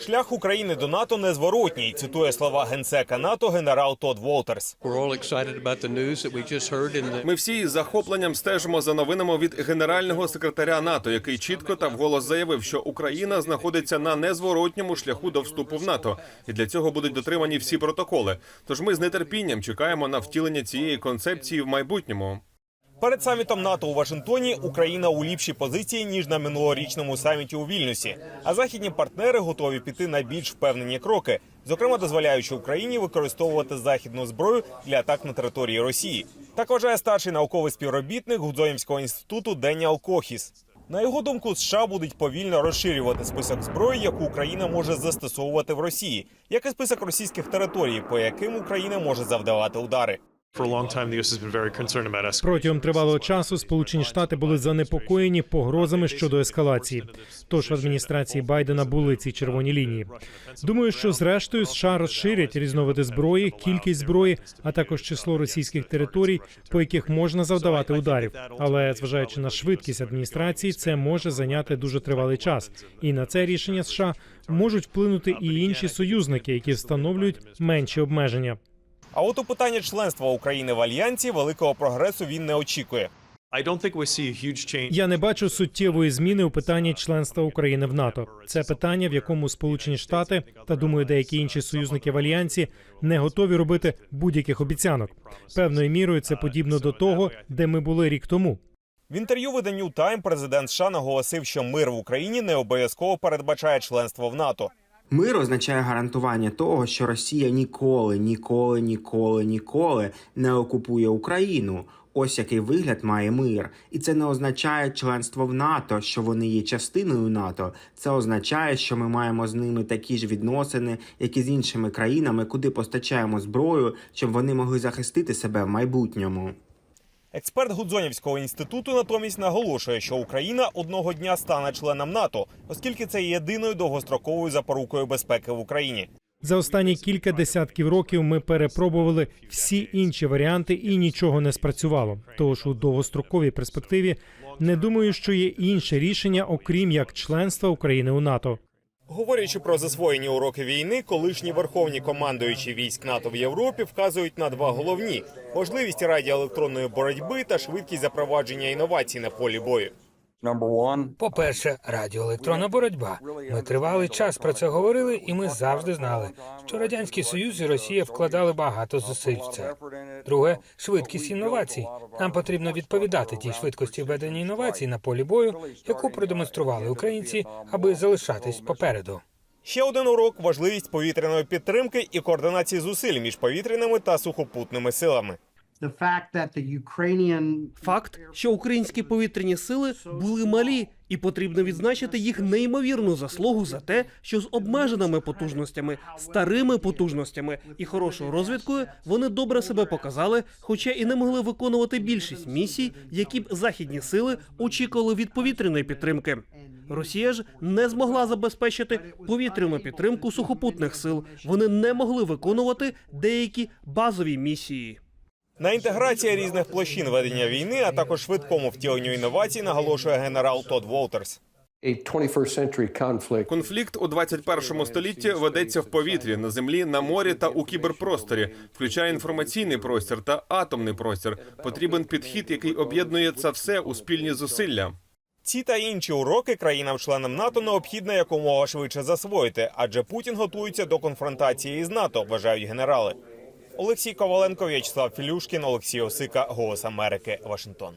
Шлях України до НАТО незворотній. Цитує слова генсека НАТО генерал Тодд Волтерс. Ми всі із захопленням стежимо за новинами від генерального секретаря НАТО, який чітко та вголос заявив, що Україна знаходиться на незворотньому шляху до вступу в НАТО, і для цього будуть дотримані всі протоколи. Тож ми з нетерпінням чекаємо на втілення цієї концепції в майбутньому. Перед самітом НАТО у Вашингтоні Україна у ліпшій позиції ніж на минулорічному саміті у Вільнюсі. А західні партнери готові піти на більш впевнені кроки, зокрема дозволяючи Україні використовувати західну зброю для атак на території Росії. Так вважає старший науковий співробітник Гудзонівського інституту Деніал Кохіс. На його думку, США будуть повільно розширювати список зброї, яку Україна може застосовувати в Росії, як і список російських територій, по яким Україна може завдавати удари. Протягом тривалого часу Сполучені Штати були занепокоєні погрозами щодо ескалації. Тож в адміністрації Байдена були ці червоні лінії. Думаю, що зрештою США розширять різновиди зброї, кількість зброї, а також число російських територій, по яких можна завдавати ударів. Але зважаючи на швидкість адміністрації, це може зайняти дуже тривалий час. І на це рішення США можуть вплинути і інші союзники, які встановлюють менші обмеження. А от у питанні членства України в альянсі великого прогресу він не очікує. Я не бачу суттєвої зміни у питанні членства України в НАТО. Це питання, в якому Сполучені Штати та думаю, деякі інші союзники в альянсі не готові робити будь-яких обіцянок. Певною мірою це подібно до того, де ми були рік тому. В інтерв'ю виданню Тайм президент США наголосив, що мир в Україні не обов'язково передбачає членство в НАТО. Мир означає гарантування того, що Росія ніколи, ніколи, ніколи, ніколи не окупує Україну. Ось який вигляд має мир, і це не означає членство в НАТО, що вони є частиною НАТО. Це означає, що ми маємо з ними такі ж відносини, як і з іншими країнами, куди постачаємо зброю, щоб вони могли захистити себе в майбутньому. Експерт Гудзонівського інституту натомість наголошує, що Україна одного дня стане членом НАТО, оскільки це єдиною довгостроковою запорукою безпеки в Україні. За останні кілька десятків років ми перепробували всі інші варіанти і нічого не спрацювало. Тож у довгостроковій перспективі не думаю, що є інше рішення, окрім як членства України у НАТО. Говорячи про засвоєні уроки війни, колишні верховні командуючі військ НАТО в Європі вказують на два головні: можливість радіоелектронної боротьби та швидкість запровадження інновацій на полі бою. По-перше, радіоелектронна боротьба. Ми тривалий час про це говорили, і ми завжди знали, що радянський союз і Росія вкладали багато зусиль в це. Друге швидкість інновацій. Нам потрібно відповідати тій швидкості ведення інновацій на полі бою, яку продемонстрували українці, аби залишатись попереду. Ще один урок важливість повітряної підтримки і координації зусиль між повітряними та сухопутними силами. Факт, що українські повітряні сили були малі, і потрібно відзначити їх неймовірну заслугу за те, що з обмеженими потужностями, старими потужностями і хорошою розвідкою вони добре себе показали, хоча і не могли виконувати більшість місій, які б західні сили очікували від повітряної підтримки. Росія ж не змогла забезпечити повітряну підтримку сухопутних сил. Вони не могли виконувати деякі базові місії. На інтеграції різних площин ведення війни, а також швидкому втіленню інновацій, наголошує генерал Тодд Волтерс. a 21st century Конфлікт у 21 столітті ведеться в повітрі, на землі, на морі та у кіберпросторі, включає інформаційний простір та атомний простір. Потрібен підхід, який об'єднує це все у спільні зусилля. Ці та інші уроки країнам-членам НАТО необхідно якомога швидше засвоїти, адже Путін готується до конфронтації з НАТО, вважають генерали. Олексій Коваленко, В'ячеслав Філюшкін, Олексій Осика, Голос Америки, Вашингтон.